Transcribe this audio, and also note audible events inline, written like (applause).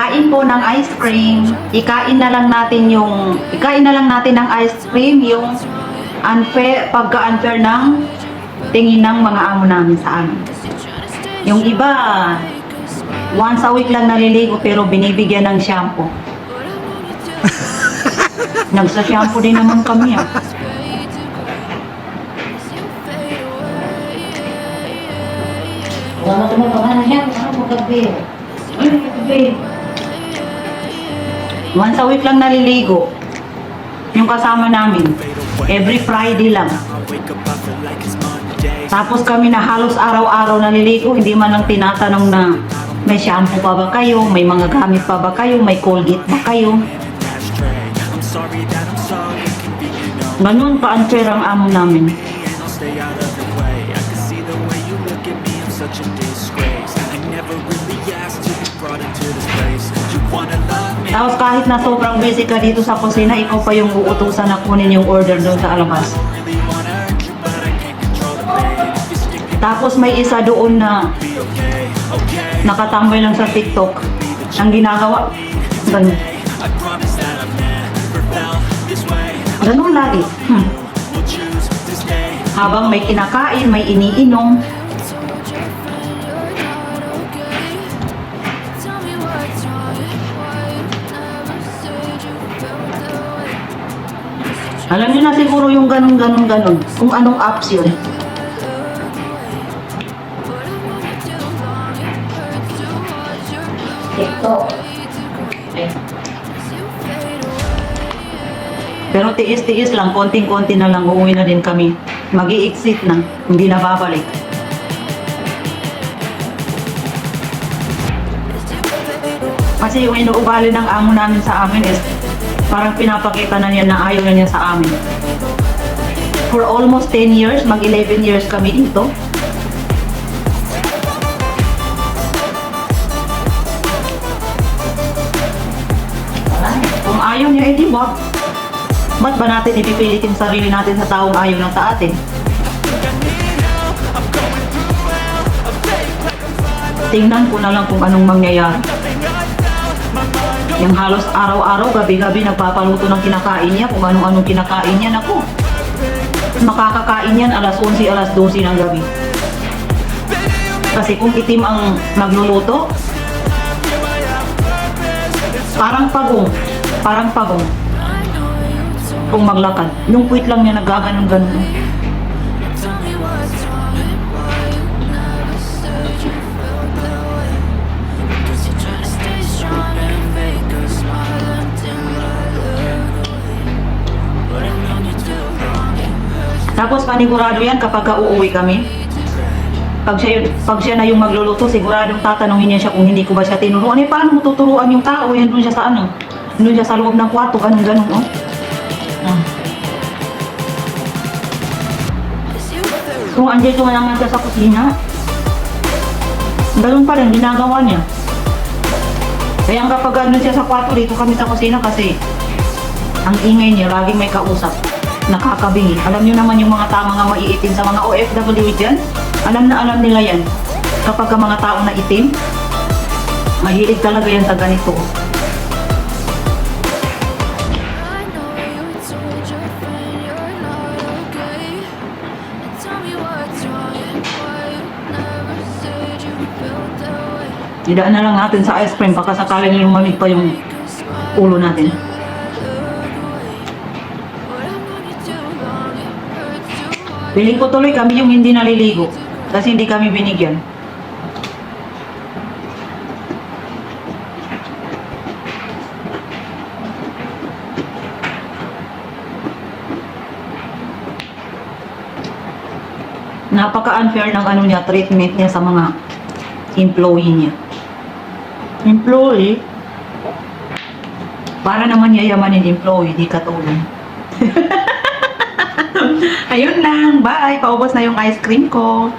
Kakain po ng ice cream. Ikain na lang natin yung ikain na lang natin ng ice cream yung unfair pagka-unfair ng tingin ng mga amo namin sa amin. Yung iba once a week lang naliligo pero binibigyan ng shampoo. (laughs) Nagsa-shampoo din naman kami ah. Wala mo pa na siya, ano mo gabi? Ano mo gabi? Once a week lang naliligo. Yung kasama namin. Every Friday lang. Tapos kami na halos araw-araw naliligo, hindi man lang tinatanong na may shampoo pa ba kayo, may mga gamit pa ba kayo, may Colgate ba kayo. Ganun ka-unfair ang amo namin. Tapos kahit na sobrang busy ka dito sa kusina, ikaw pa yung uutusan na kunin yung order doon sa alabas. Tapos may isa doon na nakatambay lang sa TikTok. Ang ginagawa, ganun. Ganun lagi. Hmm. Habang may kinakain, may iniinom, alam niyo na siguro yung ganun, ganun, ganun. Kung anong apps yun. TikTok. Pero tiis-tiis lang, konting-konti na lang, uuwi na din kami. mag exit na, hindi na babalik. Kasi yung inuugali ng amo namin sa amin is parang pinapakita na niya na ayaw na niya sa amin. For almost 10 years, mag 11 years kami dito. Kung ayaw niya, eh di ba? Ba't ba natin ipipilit yung sarili natin sa taong ayaw na sa atin? Tingnan ko na lang kung anong mangyayari. Yung halos araw-araw, gabi-gabi nagpapaluto ng kinakain niya, kung anong-anong kinakain niya, naku. Makakakain yan alas 11, alas 12 ng gabi. Kasi kung itim ang magluluto, parang pagong, parang pagong. Kung maglakad. Yung puwit lang niya nagaganon-ganon. Tapos panigurado yan kapag ka uuwi kami. Pag siya, pag siya na yung magluluto, siguradong tatanungin niya siya kung hindi ko ba siya tinuruan. Eh, paano mo tuturuan yung tao? Yan doon siya sa ano? Doon siya sa loob ng kwarto, ganun ganun, oh. Ah. Kung andito nga naman siya sa kusina, ganun pa rin, ginagawa niya. Kaya ang kapag ano siya sa kwarto, dito kami sa kusina kasi ang ingay niya, laging may kausap. Nakakabingi. Alam niyo naman yung mga tama nga maiitim sa mga OFW dyan. Alam na alam nila yan. Kapag ang mga tao na itim, mahilig talaga yan sa ganito. Idaan na lang natin sa ice cream baka sakaling lumamig pa yung ulo natin. Piling ko tuloy kami yung hindi naliligo. Kasi hindi kami binigyan. Napaka-unfair ng ano niya, treatment niya sa mga employee niya. Employee? Para naman yayamanin employee, di katulong. (laughs) Ayun lang, bye! Paubos na yung ice cream ko.